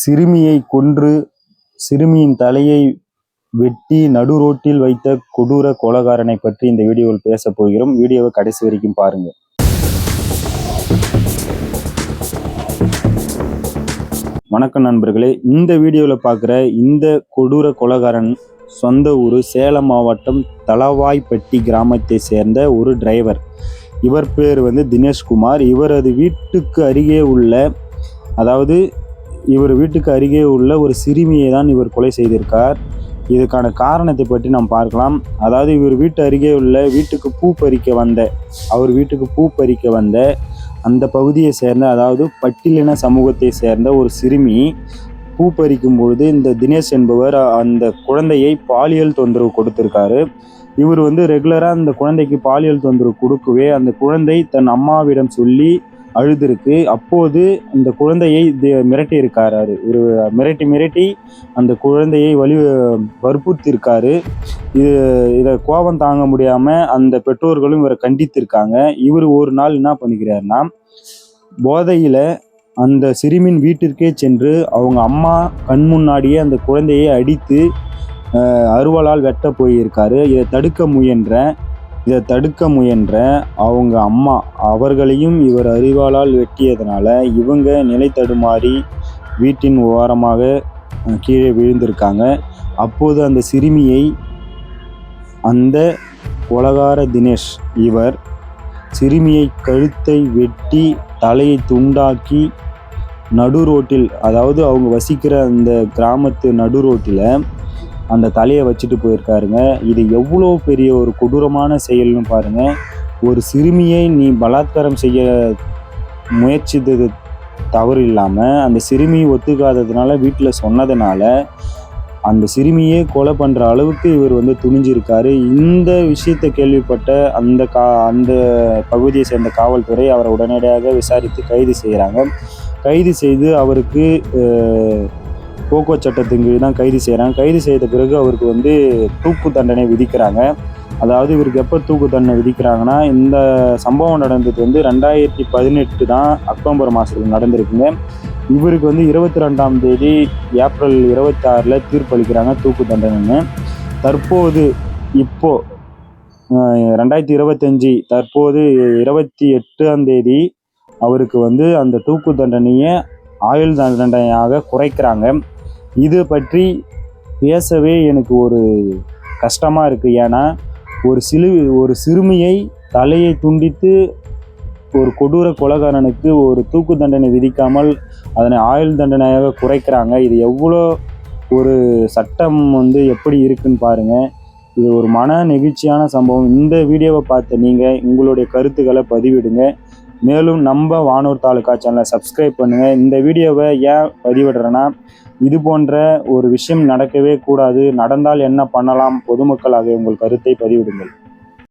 சிறுமியை கொன்று சிறுமியின் தலையை வெட்டி நடு ரோட்டில் வைத்த கொடூர கொலகாரனை பற்றி இந்த வீடியோவில் பேச போகிறோம். வீடியோவை கடைசி வரைக்கும் பாருங்க. வணக்கம் நண்பர்களே. இந்த வீடியோவில் பார்க்குற இந்த கொடூர கொலகாரன் சொந்த ஊர் சேலம் மாவட்டம் தளவாய்ப்பட்டி கிராமத்தை சேர்ந்த ஒரு டிரைவர். இவர் பேர் வந்து தினேஷ்குமார். இவரது வீட்டுக்கு அருகே உள்ள அதாவது இவர் வீட்டுக்கு அருகே உள்ள ஒரு சிறுமியை தான் இவர் கொலை செய்திருக்கார். இதுக்கான காரணத்தை பற்றி நாம் பார்க்கலாம். அதாவது இவர் வீட்டு அருகே உள்ள வீட்டுக்கு பூ பறிக்க வந்த அவர் வீட்டுக்கு பூ பறிக்க வந்த அந்த பகுதியை சேர்ந்த அதாவது பட்டியலின சமூகத்தை சேர்ந்த ஒரு சிறுமி பூ பறிக்கும் பொழுது இந்த தினேஷ் என்பவர் அந்த குழந்தையை பாலியல் தொந்தரவு கொடுத்திருக்காரு. இவர் வந்து ரெகுலராக அந்த குழந்தைக்கு பாலியல் தொந்தரவு கொடுக்கவே அந்த குழந்தை தன் அம்மாவிடம் சொல்லி அழுதுருக்கு. அப்போது அந்த குழந்தையை மிரட்டி இருக்காரு ஒரு மிரட்டி மிரட்டி அந்த குழந்தையை வலி வற்புறுத்தியிருக்காரு. இது இதை கோபம் தாங்க முடியாம அந்த பெற்றோர்களும் இவரை கண்டித்திருக்காங்க. இவர் ஒரு நாள் என்ன பண்ணிக்கிறாருன்னா போதையில அந்த சிறுமியின் வீட்டிற்கே சென்று அவங்க அம்மா கண் முன்னாடியே அந்த குழந்தையை அடித்து அஹ், அருவாளால் வெட்ட போயிருக்காரு. இதை தடுக்க முயன்ற இதை தடுக்க முயன்ற அவங்க அம்மா. அவர்களையும் இவர் அறிவாளால் வெட்டியதனால இவங்க நிலை தடுமாறி வீட்டின் ஓரமாக கீழே விழுந்திருக்காங்க. அப்போது அந்த சிறுமியை அந்த கொலகார தினேஷ் இவர் சிறுமியை கழுத்தை வெட்டி தலையை துண்டாக்கி நடு ரோட்டில் அதாவது அவங்க வசிக்கிற அந்த கிராமத்து நடு ரோட்டில் அந்த தலையை வச்சுட்டு போயிருக்காருங்க. இது எவ்வளோ பெரிய ஒரு கொடூரமான செயல்னு பாருங்க. ஒரு சிறுமியை நீ பலாத்காரம் செய்ய முயற்சித்தது தவறு இல்லாமல் அந்த சிறுமி ஒத்துக்காததுனால வீட்டில் சொன்னதுனால அந்த சிறுமியே கொலை பண்ணுற அளவுக்கு இவர் வந்து துணிஞ்சிருக்காரு. இந்த விஷயத்தை கேள்விப்பட்ட அந்த கா அந்த பகுதியை சேர்ந்த காவல்துறை அவரை உடனடியாக விசாரித்து கைது செய்கிறாங்க கைது செய்து அவருக்கு போக்கோ சட்டத்தின் கீழ் தான் கைது செய்கிறாங்க கைது செய்த பிறகு அவருக்கு வந்து தூக்கு தண்டனை விதிக்கிறாங்க. அதாவது இவருக்கு எப்போ தூக்கு தண்டனை விதிக்கிறாங்கன்னா இந்த சம்பவம் நடந்தது வந்து ரெண்டாயிரத்தி பதினெட்டு தான் அக்டோபர் மாதத்தில் நடந்திருக்குங்க. இவருக்கு வந்து இருபத்தி ரெண்டாம் தேதி ஏப்ரல் இருபத்தாறில் தீர்ப்பளிக்கிறாங்க தூக்கு தண்டனைன்னு. தற்போது இப்போ ரெண்டாயிரத்தி இருபத்தஞ்சி தற்போது இருபத்தி எட்டாம் தேதி அவருக்கு வந்து அந்த தூக்கு தண்டனையை ஆயுள் தண்டனையாக குறைக்கிறாங்க. இது பற்றி பேசவே எனக்கு ஒரு கஷ்டமாக இருக்குது ஏன்னா ஒரு சிறு ஒரு சிறுமியை தலையை துண்டித்து ஒரு கொடூர கொலகாரனுக்கு ஒரு தூக்கு தண்டனை விதிக்காமல் அதனை ஆயுள் தண்டனையாக குறைக்கிறாங்க. இது எவ்வளோ ஒரு சட்டம் வந்து எப்படி இருக்குன்னு பாருங்கள் இது ஒரு மன நெகிழ்ச்சியான சம்பவம். இந்த வீடியோவை பார்த்து நீங்கள் உங்களுடைய கருத்துக்களை பதிவிடுங்க. மேலும் நம்ம வானூர் தாலுக்கா சேனலை சப்ஸ்கிரைப் பண்ணுங்கள் இந்த வீடியோவை ஏன் பதிவிடுறேன்னா இது போன்ற ஒரு விஷயம் நடக்கவே கூடாது. நடந்தால் என்ன பண்ணலாம்? பொதுமக்களாக உங்கள் கருத்தை பதிவிடுங்கள்.